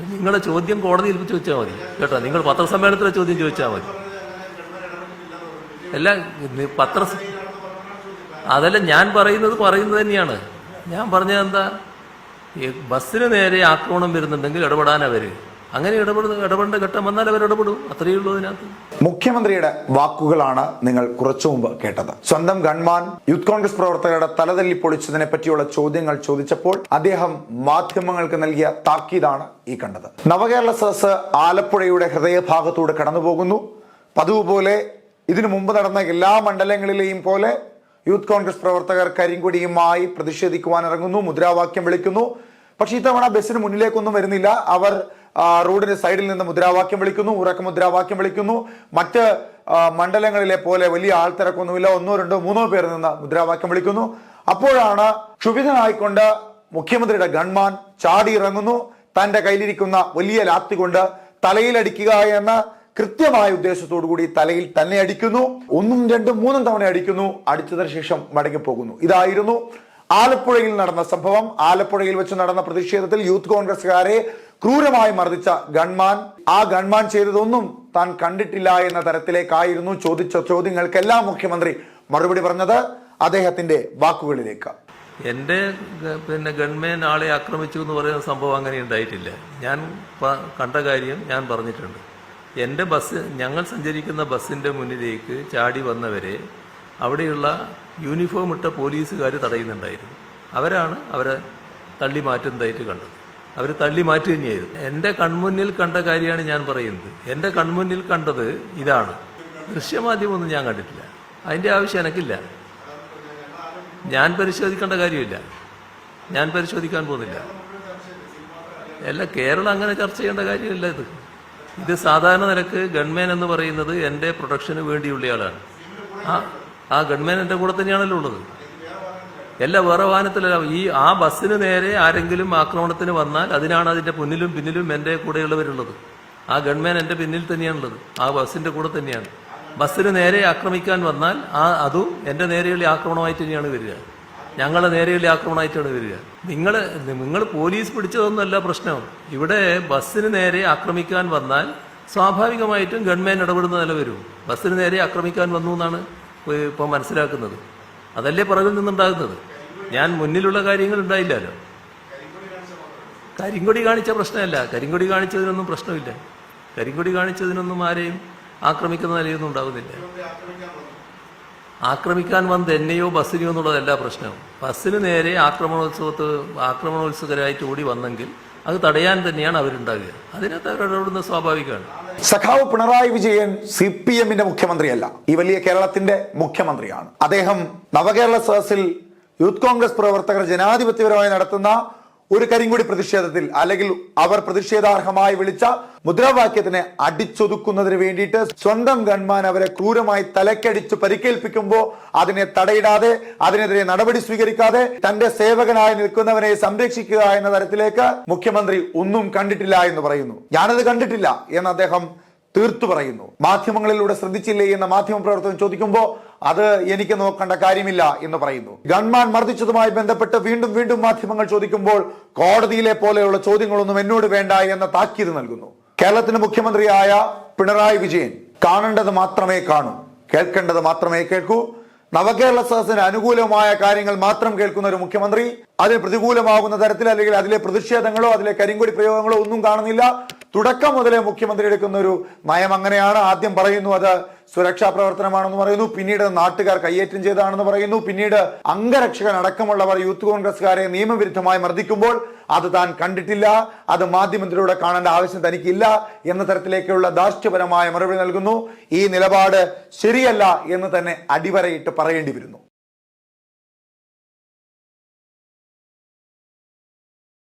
നിങ്ങളുടെ ചോദ്യം കോടതിയിൽ ചോദിച്ചാൽ മതി. കേട്ടോ നിങ്ങൾ പത്രസമ്മേളനത്തിലെ ചോദ്യം ചോദിച്ചാൽ മതി. അല്ല പത്ര അതല്ല ഞാൻ പറയുന്നത് പറയുന്നത് തന്നെയാണ്. ഞാൻ പറഞ്ഞത് എന്താ? ബസ്സിന് നേരെ ആക്രമണം വരുന്നുണ്ടെങ്കിൽ ഇടപെടാൻ അങ്ങനെ ഇടപെടുന്ന ഇടപെടേണ്ട ഘട്ടം വന്നാൽ അവർ ഇടപെടും. അത്രയേ ഉള്ളൂ അതിനകത്ത്. മുഖ്യമന്ത്രിയുടെ വാക്കുകളാണ് നിങ്ങൾ കുറച്ചു മുമ്പ് കേട്ടത്. സ്വന്തം ഗൺമാൻ യൂത്ത് കോൺഗ്രസ് പ്രവർത്തകരുടെ തലതല്ലി പൊളിച്ചതിനെ പറ്റിയുള്ള ചോദ്യങ്ങൾ ചോദിച്ചപ്പോൾ അദ്ദേഹം മാധ്യമങ്ങൾക്ക് നൽകിയ താക്കീതാണ് ഈ കണ്ടത്. നവകേരള സദസ് ആലപ്പുഴയുടെ ഹൃദയഭാഗത്തൂടെ കടന്നുപോകുന്നു. പതിവ് പോലെ ഇതിനു മുമ്പ് നടന്ന എല്ലാ മണ്ഡലങ്ങളിലെയും പോലെ യൂത്ത് കോൺഗ്രസ് പ്രവർത്തകർ കരിങ്കൊടിയുമായി പ്രതിഷേധിക്കുവാൻ ഇറങ്ങുന്നു മുദ്രാവാക്യം വിളിക്കുന്നു. പക്ഷേ ഇത്തവണ ബസ്സിന് മുന്നിലേക്കൊന്നും വരുന്നില്ല. അവർ ആ, റോഡിന്റെ സൈഡിൽ നിന്ന് മുദ്രാവാക്യം വിളിക്കുന്നു ഉറക്ക മുദ്രാവാക്യം വിളിക്കുന്നു. മറ്റ് മണ്ഡലങ്ങളിലെ പോലെ വലിയ ആൾത്തിരക്കൊന്നുമില്ല ഒന്നോ രണ്ടോ മൂന്നോ പേർ നിന്ന് മുദ്രാവാക്യം വിളിക്കുന്നു. അപ്പോഴാണ് ക്ഷുഭിതനായിക്കൊണ്ട് മുഖ്യമന്ത്രിയുടെ ഗൺമാൻ ചാടി ഇറങ്ങുന്നു തന്റെ കയ്യിലിരിക്കുന്ന വലിയ ലാത്തി കൊണ്ട് തലയിലടിക്കുക എന്ന കൃത്യമായ ഉദ്ദേശത്തോടു കൂടി തലയിൽ തന്നെ അടിക്കുന്നു. ഒന്നും രണ്ടും മൂന്നും തവണ അടിക്കുന്നു. അടിച്ചതിന് ശേഷം മടങ്ങിപ്പോകുന്നു ഇതായിരുന്നു ആലപ്പുഴയിൽ നടന്ന സംഭവം. ആലപ്പുഴയിൽ വെച്ച് നടന്ന പ്രതിഷേധത്തിൽ യൂത്ത് കോൺഗ്രസുകാരെ ക്രൂരമായി മർദ്ദിച്ച ഗൺമാൻ. ആ ഗൺമാൻ ചെയ്തതൊന്നും താൻ കണ്ടിട്ടില്ല എന്ന തരത്തിലേക്കായിരുന്നു ചോദിച്ച ചോദ്യങ്ങൾക്കെല്ലാം മുഖ്യമന്ത്രി മറുപടി പറഞ്ഞത് അദ്ദേഹത്തിന്റെ വാക്കുകളിലേക്ക്. എന്റെ പിന്നെ ഗൺമേൻ ആളെ ആക്രമിച്ചു എന്ന് പറയുന്ന സംഭവം അങ്ങനെ ഉണ്ടായിട്ടില്ല. ഞാൻ കണ്ട കാര്യം ഞാൻ പറഞ്ഞിട്ടുണ്ട്. എന്റെ ബസ് ഞങ്ങൾ സഞ്ചരിക്കുന്ന ബസ്സിന്റെ മുന്നിലേക്ക് ചാടി വന്നവരെ അവിടെയുള്ള യൂണിഫോം ഇട്ട പോലീസുകാർ തടയുന്നുണ്ടായിരുന്നു. അവരാണ് അവരെ തള്ളി മാറ്റുന്നതായിട്ട് കണ്ടത്. അവർ തള്ളി മാറ്റി തന്നെയായിരുന്നു. എന്റെ കൺമുന്നിൽ കണ്ട കാര്യമാണ് ഞാൻ പറയുന്നത്. എന്റെ കൺമുന്നിൽ കണ്ടത് ഇതാണ്. ദൃശ്യമാധ്യമൊന്നും ഞാൻ കണ്ടിട്ടില്ല. അതിന്റെ ആവശ്യം എനക്കില്ല. ഞാൻ പരിശോധിക്കേണ്ട കാര്യമില്ല. ഞാൻ പരിശോധിക്കാൻ പോകുന്നില്ല. അല്ല കേരളം അങ്ങനെ ചർച്ച ചെയ്യേണ്ട കാര്യമില്ല ഇത്. ഇത് സാധാരണ നിലയ്ക്ക് ഗൺമാൻ എന്ന് പറയുന്നത് എന്റെ പ്രൊട്ടക്ഷന് വേണ്ടിയുള്ളയാളാണ് ആ ആ ഗൺമാൻ എന്റെ കൂടെ തന്നെയാണല്ലോ ഉള്ളത്. എല്ലാ വേറെ വാഹനത്തിലല്ല. ഈ ആ ബസ്സിന് നേരെ ആരെങ്കിലും ആക്രമണത്തിന് വന്നാൽ അതിനാണ് അതിന്റെ മുന്നിലും പിന്നിലും എന്റെ കൂടെയുള്ളവരുള്ളത്. ആ ഗൺമാൻ എന്റെ പിന്നിൽ തന്നെയാണുള്ളത്. ആ ബസ്സിന്റെ കൂടെ തന്നെയാണ്. ബസ്സിന് നേരെ ആക്രമിക്കാൻ വന്നാൽ ആ അതും എന്റെ നേരെയുള്ള ആക്രമണമായിട്ട് തന്നെയാണ് വരിക. ഞങ്ങളെ നേരെയുള്ള ആക്രമണമായിട്ടാണ് വരിക. നിങ്ങൾ നിങ്ങൾ പോലീസ് പിടിച്ചതൊന്നുമല്ല പ്രശ്നം. ഇവിടെ ബസ്സിന് നേരെ ആക്രമിക്കാൻ വന്നാൽ സ്വാഭാവികമായിട്ടും ഗൺമാൻ ഇടപെടുന്ന നില വരും. ബസ്സിന് നേരെ ആക്രമിക്കാൻ വന്നു എന്നാണ് ഇപ്പോൾ മനസ്സിലാക്കുന്നത്. അതല്ലേ പുറകിൽ നിന്നുണ്ടാകുന്നത്? ഞാൻ മുന്നിലുള്ള കാര്യങ്ങൾ ഉണ്ടായില്ലല്ലോ. കരിങ്കൊടി കാണിച്ച പ്രശ്നമല്ല. കരിങ്കൊടി കാണിച്ചതിനൊന്നും പ്രശ്നമില്ല. കരിങ്കൊടി കാണിച്ചതിനൊന്നും ആരെയും ആക്രമിക്കുന്ന നിലയൊന്നും ഉണ്ടാകുന്നില്ല ആക്രമിക്കാൻ വന്നത് എന്നെയോ ബസ്സിനെയോ എന്നുള്ളതല്ല പ്രശ്നം. ബസ്സിന് നേരെ ആക്രമണോത്സവത്ത് ആക്രമണോത്സുകരായിട്ട് ഓടി വന്നെങ്കിൽ അത് തടയാൻ തന്നെയാണ് അവരുണ്ടാകുക. അതിനകത്ത് അവരിടപെടുന്ന സ്വാഭാവികമാണ്. സഖാവ് പിണറായി വിജയൻ സി പി എമ്മിന്റെ മുഖ്യമന്ത്രിയല്ല. ഈ വലിയ കേരളത്തിന്റെ മുഖ്യമന്ത്രിയാണ്. അദ്ദേഹം നവകേരള സദസ്സിൽ യൂത്ത് കോൺഗ്രസ് പ്രവർത്തകർ ജനാധിപത്യപരമായി നടത്തുന്ന ഒരു കരിങ്കുടി പ്രതിഷേധത്തിൽ അല്ലെങ്കിൽ അവർ പ്രതിഷേധാർഹമായി വിളിച്ച മുദ്രാവാക്യത്തിനെ അടിച്ചൊതുക്കുന്നതിന് വേണ്ടിയിട്ട് സ്വന്തം ഗൺമാൻ അവരെ ക്രൂരമായി തലക്കടിച്ച് പരിക്കേൽപ്പിക്കുമ്പോൾ അതിനെ തടയിടാതെ അതിനെതിരെ നടപടി സ്വീകരിക്കാതെ തന്റെ സേവകനായി നിൽക്കുന്നവനെ സംരക്ഷിക്കുക എന്ന തരത്തിലേക്ക് മുഖ്യമന്ത്രി ഒന്നും കണ്ടിട്ടില്ല എന്ന് പറയുന്നു. ഞാനത് കണ്ടിട്ടില്ല എന്ന് അദ്ദേഹം തീർത്തു പറയുന്നു. മാധ്യമങ്ങളിലൂടെ ശ്രദ്ധിച്ചില്ലേ എന്ന് മാധ്യമ പ്രവർത്തകൻ ചോദിക്കുമ്പോൾ അത് എനിക്ക് നോക്കേണ്ട കാര്യമില്ല എന്ന് പറയുന്നു. ഗൺമാൻ മർദ്ദിച്ചതുമായി ബന്ധപ്പെട്ട് വീണ്ടും വീണ്ടും മാധ്യമങ്ങൾ ചോദിക്കുമ്പോൾ കോടതിയിലെ പോലെയുള്ള ചോദ്യങ്ങളൊന്നും എന്നോട് വേണ്ട എന്ന താക്കീത് നൽകുന്നു. കേരളത്തിന്റെ മുഖ്യമന്ത്രിയായ പിണറായി വിജയൻ കാണേണ്ടത് മാത്രമേ കാണൂ. കേൾക്കേണ്ടത് മാത്രമേ കേൾക്കൂ. നവകേരള സദസ്സിന് അനുകൂലമായ കാര്യങ്ങൾ മാത്രം കേൾക്കുന്ന ഒരു മുഖ്യമന്ത്രി അതിന് പ്രതികൂലമാകുന്ന തരത്തിൽ അല്ലെങ്കിൽ അതിലെ പ്രതിഷേധങ്ങളോ അതിലെ കരിങ്കൊടി പ്രയോഗങ്ങളോ ഒന്നും കാണുന്നില്ല. തുടക്കം മുതലേ മുഖ്യമന്ത്രി എടുക്കുന്ന ഒരു നയം അങ്ങനെയാണ്. ആദ്യം പറയുന്നു അത് സുരക്ഷാ പ്രവർത്തനമാണെന്ന് പറയുന്നു. പിന്നീട് നാട്ടുകാർ കയ്യേറ്റം ചെയ്തതാണെന്ന് പറയുന്നു. പിന്നീട് അംഗരക്ഷകൻ അടക്കമുള്ളവർ യൂത്ത് കോൺഗ്രസ്സുകാരെ നിയമവിരുദ്ധമായി മർദ്ദിക്കുമ്പോൾ അത് താൻ കണ്ടിട്ടില്ല. അത് മാധ്യമത്തിലൂടെ കാണേണ്ട ആവശ്യം തനിക്കില്ല എന്ന തരത്തിലേക്കുള്ള ദാർഷ്ട്യപരമായ മറുപടി നൽകുന്നു. ഈ നിലപാട് ശരിയല്ല എന്ന് തന്നെ അടിവരയിട്ട് പറയേണ്ടി വരുന്നു.